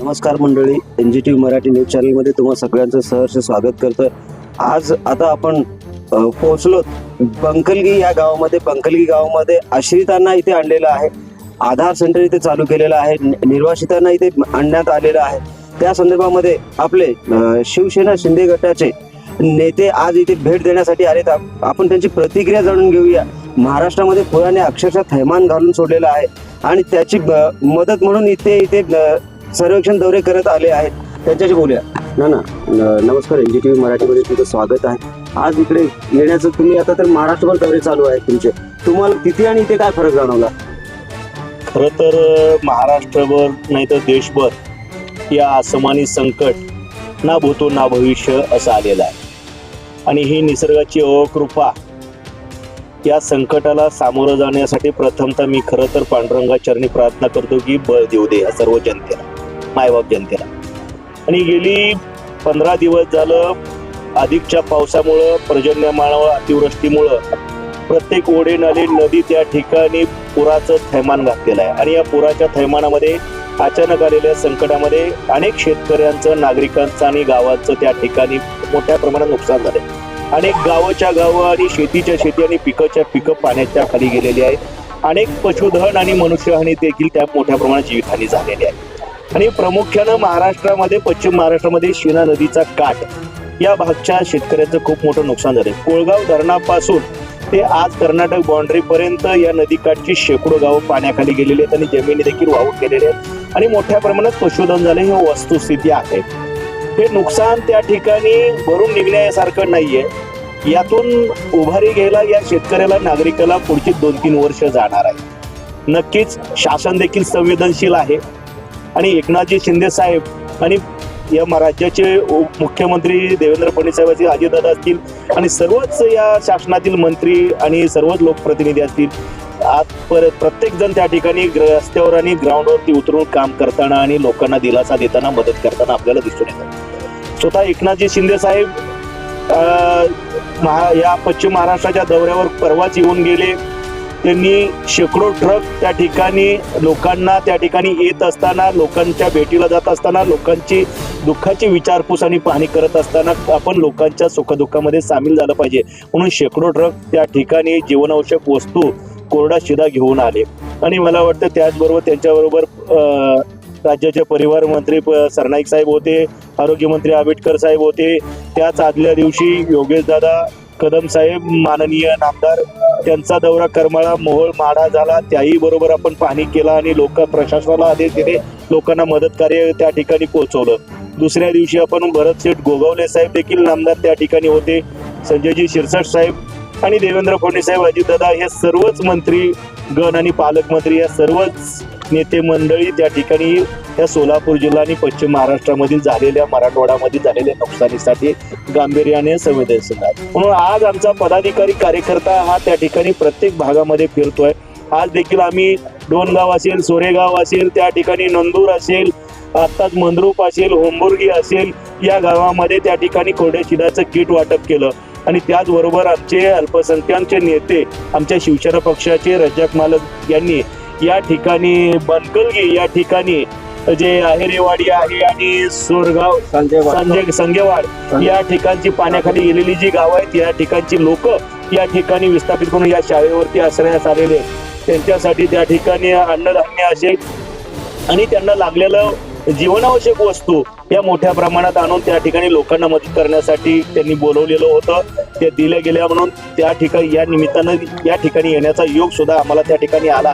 नमस्कार मंडळी N G T Marathi news चॅनलमध्ये तुम्हा सगळ्यांचं सहर्ष स्वागत करतोय. आज आता आपण पोहोचलो बंकलगी या गावामध्ये. बंकलगी गावामध्ये आश्रितांना इथे आणलेलं आहे. आधार सेंटर इथे चालू केलेलं आहे. निर्वासितांना इथे आणण्यात आलेलं आहे. त्या संदर्भामध्ये आपले शिवसेना शिंदे गटाचे नेते आज इथे भेट देण्यासाठी आलेत. आपण त्यांची प्रतिक्रिया जाणून घेऊया. महाराष्ट्रामध्ये पुराने अक्षरशः थैमान घालून सोडलेलं आहे. आणि त्याची ब- मदत म्हणून इथे इथे सर्वेक्षण दौरे करत आले आहेत. त्यांच्याशी बोलूया. ना ना. न- नमस्कार एन जी टी व्ही मराठीमध्ये तुमचं स्वागत आहे. आज इकडे येण्याचं तुम्ही आता तर महाराष्ट्रभर दौरे चालू आहेत तुमचे. तुम्हाला तिथे आणि इथे काय फरक जाणवला? खरं तर अ, महाराष्ट्रभर नाही तर देशभर या असमानी संकट ना भूतो ना भविष्य असं आलेलं आहे. आणि ही निसर्गाची अकृपा या संकटाला सामोरं जाण्यासाठी प्रथमतः मी खरं तर पांडुरंगा चरणी प्रार्थना करतो की बळ देऊ दे या सर्व जनतेला. मायबाप जनतेला. आणि गेली पंधरा दिवस झालं अधिकच्या पावसामुळं पर्जन्यमानावर अतिवृष्टीमुळं प्रत्येक ओढे नाले नदी त्या ठिकाणी पुराचं थैमान घातलेलं आहे. आणि या पुराच्या थैमानामध्ये अचानक आलेल्या संकटामध्ये अनेक शेतकऱ्यांचं नागरिकांचं आणि गावांचं त्या ठिकाणी मोठ्या प्रमाणात नुकसान झाले अनेक गावाच्या गावं आणि शेतीच्या शेती आणि पिकाच्या पिकं पाण्याच्या खाली गेलेली आहेत. अनेक पशुधन आणि मनुष्यहानी देखील त्या मोठ्या प्रमाणात जीवितहानी झालेली आहे. आणि प्रामुख्यानं महाराष्ट्रामध्ये पश्चिम महाराष्ट्रामध्ये शिना नदीचा काठ या भागच्या शेतकऱ्यांचं खूप मोठं नुकसान झालं कोळगाव धरणापासून ते आज कर्नाटक बाउंड्री पर्यंत या नदीकाठची शेकडो गावं पाण्याखाली गेलेली आहेत आणि जमिनी देखील वाहून गेलेल्या आहेत. आणि मोठ्या प्रमाणात पशुधन झाले ही वस्तुस्थिती आहे. हे नुकसान त्या ठिकाणी भरून निघण्यासारखं नाहीये. यातून उभारी घ्यायला या शेतकऱ्याला नागरिकाला पुढची दोन तीन वर्ष जाणार आहे. नक्कीच शासन देखील संवेदनशील आहे. आणि एकनाथजी शिंदे साहेब आणि या राज्याचे उप- मुख्यमंत्री देवेंद्र फडणवीस साहेब असतील अजितदादा असतील आणि सर्वच या शासनातील मंत्री आणि सर्वच लोकप्रतिनिधी असतील. आज पर प्रत्येक जण त्या ठिकाणी ग्र- रस्त्यावर आणि ग्राउंडवरती उतरून काम करताना आणि लोकांना दिलासा देताना मदत करताना आपल्याला दिसून येतात स्वतः एकनाथजी शिंदे साहेब महा या पश्चिम महाराष्ट्राच्या दौऱ्यावर परवाच येऊन गेले. त्यांनी शेकडो ट्रक त्या ठिकाणी लोकांना त्या ठिकाणी येत असताना लोकांच्या भेटीला जात असताना लोकांची दुःखाची विचारपूस आणि पाहणी करत असताना आपण लोकांच्या सुखदुःखामध्ये सामील झालं पाहिजे. म्हणून शेकडो ट्रक त्या ठिकाणी जीवनावश्यक वस्तू कोरडा शिदा घेऊन आले. आणि मला वाटतं त्याचबरोबर त्यांच्याबरोबर राज्याचे परिवार मंत्री प- सरनाईक साहेब होते आरोग्यमंत्री आंबेडकर साहेब होते. त्याच आदल्या दिवशी योगेश दादा कदम साहेब माननीय नामदार त्यांचा दौरा करमाळा मोहोळ माडा झाला. त्याही बरोबर आपण पाहणी केला आणि लोक प्रशासनाला आदेश दिले. लोकांना मदत कार्य त्या ठिकाणी पोहोचवलं. दुसऱ्या दिवशी आपण भरत शेठ गोगावले साहेब देखील नामदार त्या ठिकाणी होते. संजयजी शिरसाट साहेब आणि देवेंद्र फडणवीस साहेब अजितदादा हे सर्वच मंत्री गण आणि पालकमंत्री या सर्वच नेते मंडळी त्या ठिकाणी या सोलापूर जिल्हा आणि पश्चिम महाराष्ट्रामधील झालेल्या मराठवाडामध्ये झालेल्या नुकसानीसाठी गांभीर्याने संवेदनशील आहे म्हणून आज आमचा पदाधिकारी कार्यकर्ता हा त्या ठिकाणी प्रत्येक भागामध्ये फिरतोय. आज देखील आम्ही डोनगाव असेल सोरेगाव असेल त्या ठिकाणी नंदूर असेल आत्ताच मंद्रूप असेल होंबुर्गी असेल या गावामध्ये त्या ठिकाणी कोरड्या शिराचं किट वाटप केलं. आणि त्याचबरोबर आमचे अल्पसंख्याकचे नेते आमच्या शिवसेना पक्षाचे रज्जाक मालक यांनी या ठिकाणी बनकलगी या ठिकाणी जे आहेरेवाडी आहे आणि सोरगाव संजय संगेवाड या ठिकाणची पाण्याखाली गेलेली जी गावं आहेत या ठिकाणची लोक या ठिकाणी विस्थापित करून या शाळेवरती आश्रयास आलेले त्यांच्यासाठी त्या ठिकाणी अन्नधान्य असेल आणि त्यांना लागलेलं जीवनावश्यक वस्तू या मोठ्या प्रमाणात आणून त्या ठिकाणी लोकांना मदत करण्यासाठी त्यांनी बोलवलेलं होतं. ते दिल्या गेल्या म्हणून त्या ठिकाणी या निमित्तानं या ठिकाणी येण्याचा योग सुद्धा आम्हाला त्या ठिकाणी आला.